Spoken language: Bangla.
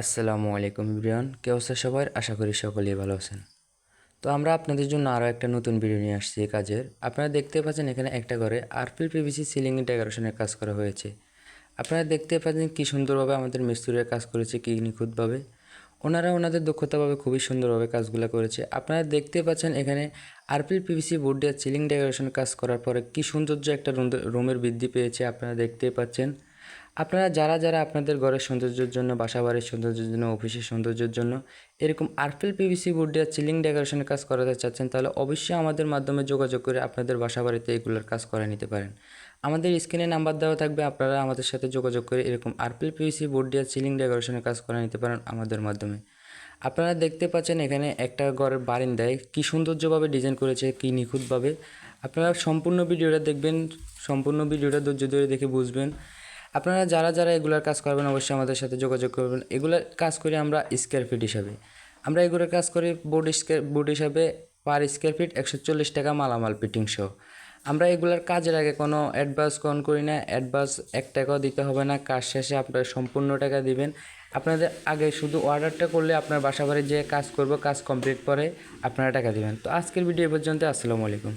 আসসালামু আলাইকুম ইব্রিয়ান কে অবস্থা সবার? আশা করি সকলেই ভালো আছেন। তো আমরা আপনাদের জন্য আরও একটা নতুন ভিডিও নিয়ে আসছি এই কাজের। আপনারা দেখতে পাচ্ছেন এখানে একটা ঘরে আরপিল পিভিসি সিলিং ডেকোরেশনের কাজ করা হয়েছে। আপনারা দেখতে পাচ্ছেন কী সুন্দরভাবে আমাদের মিস্ত্রিরা কাজ করেছে, কী নিখুঁতভাবে। ওনারা ওনাদের দক্ষতাভাবে খুবই সুন্দরভাবে কাজগুলো করেছে। আপনারা দেখতে পাচ্ছেন এখানে আরপিল পিভিসি বোর্ড সিলিং ডেকোরেশন কাজ করার পরে কী সৌন্দর্য একটা রুমের বৃদ্ধি পেয়েছে, আপনারা দেখতে পাচ্ছেন। আপনারা যারা যারা আপনাদের ঘরের সৌন্দর্যের জন্য বাসা বাড়ির সৌন্দর্যের জন্য, অফিসের সৌন্দর্যের জন্য এরকম আরফেল পিভিসি বোর্ড দিয়ে চিলিং ডেকোরেশনের কাজ করাতে চাচ্ছেন, তাহলে অবশ্যই আমাদের মাধ্যমে যোগাযোগ করে আপনাদের বাসা বাড়িতে এগুলোর কাজ করে নিতে পারেন। আমাদের স্ক্রিনে নাম্বার দেওয়া থাকবে, আপনারা আমাদের সাথে যোগাযোগ করে এরকম আরফেল পিভিসি বোর্ড দিয়ে সিলিং ডেকোরেশনের কাজ করে নিতে পারেন আমাদের মাধ্যমে। আপনারা দেখতে পাচ্ছেন এখানে একটা ঘরের বারিন্দায় কী সৌন্দর্যভাবে ডিজাইন করেছে, কী নিখুঁতভাবে। আপনারা সম্পূর্ণ ভিডিওটা দেখবেন, সম্পূর্ণ ভিডিওটা ধৈর্য ধরে দেখে বুঝবেন। আপনারা যারা যারা এগুলার কাজ করবেন, অবশ্যই আমাদের সাথে যোগাযোগ করবেন। এগুলার কাজ করি আমরা স্কোয়ার ফিট হিসাবে। আমরা এগুলোর কাজ করি বোর্ড স্কোয়ার বোর্ড হিসাবে পার স্কোয়ার ফিট একশো চল্লিশ টাকা মালামাল ফিটিং সহ। আমরা এগুলার কাজের আগে কোনো অ্যাডভান্স কোন করি না। অ্যাডভান্স এক টাকাও দিতে হবে না। কাজ শেষে আপনারা সম্পূর্ণ টাকা দিবেন। আপনাদের আগে শুধু অর্ডারটা করলে আপনার বাসা বাড়ি যে কাজ করব, কাজ কমপ্লিট পরে আপনারা টাকা দিবেন। তো আজকের ভিডিও পর্যন্ত, আসসালামু আলাইকুম।